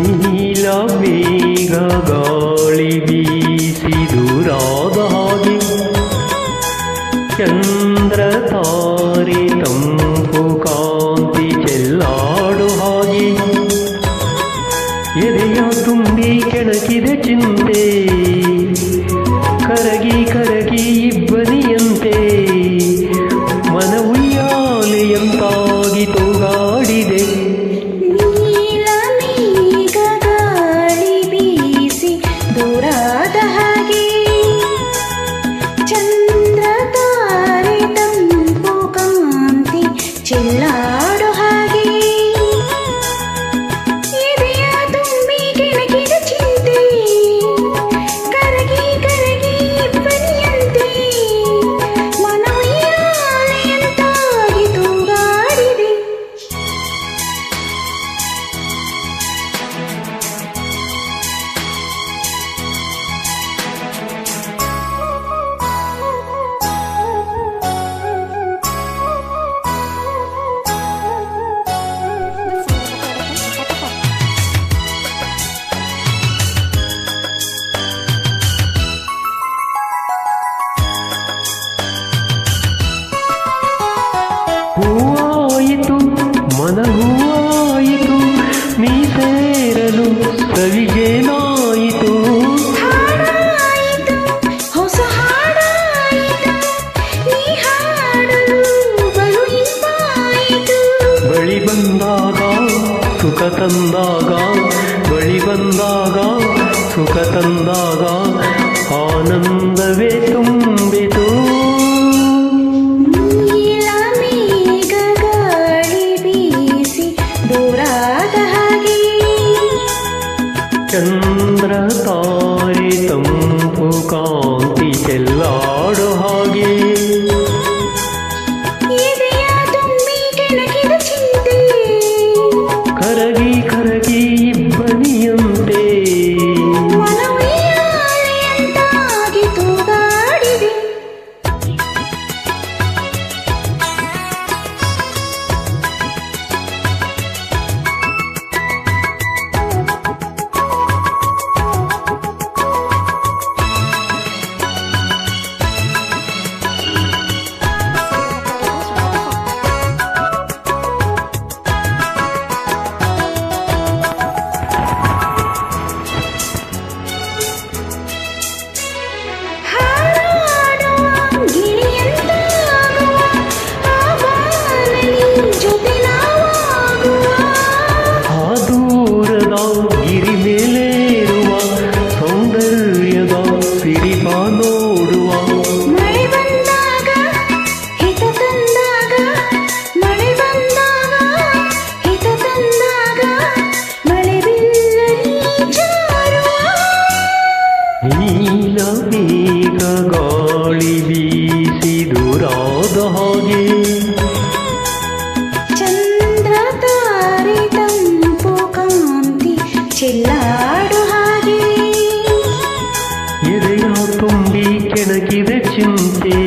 ನೀಲ ಮೇಘ ಗಾಳಿ ಬೀಸಿದುರಾದಾಗಿ ಚಂದ್ರ ತಾರೆ ತಂಪು ಕಾಂತಿ ಚೆಲ್ಲಾಡು ಹಾಗೆ ಎದೆಯ ತುಂಬಿ ಕೆಣಕಿದೆ ಚಿಂತೆ ಕರಗಿ ಕರಗಿ ಇಬ್ಬನಿ अनुराग ಹೂವಾಯಿತು ಮನ ಹೂವಾಯಿತು ನೀ ಸೇರಲು ಸವಿಗೇನಾಯಿತು? ಬಳಿ ಬಂದಾಗ ಸುಖ ತಂದಾಗ ಬಳಿ ಬಂದಾಗ ಸುಖ ತಂದಾಗ ಆನಂದವೇ ತುಂಬ. ಕಾಲಿನ ಬೀಗ ಗಾಳಿ ಬೀಸಿ ದೂರಾದ ಹಾಗೆ ಚಂದ್ರ ತಾರೆ ತಂಪು ಕಾಂತಿ ಚೆಲ್ಲಾಡು ಹಾಗೆ ಎದೆಯ ತುಂಬಿ ಕೆಣಕಿದೆ ಚಿಂತೆ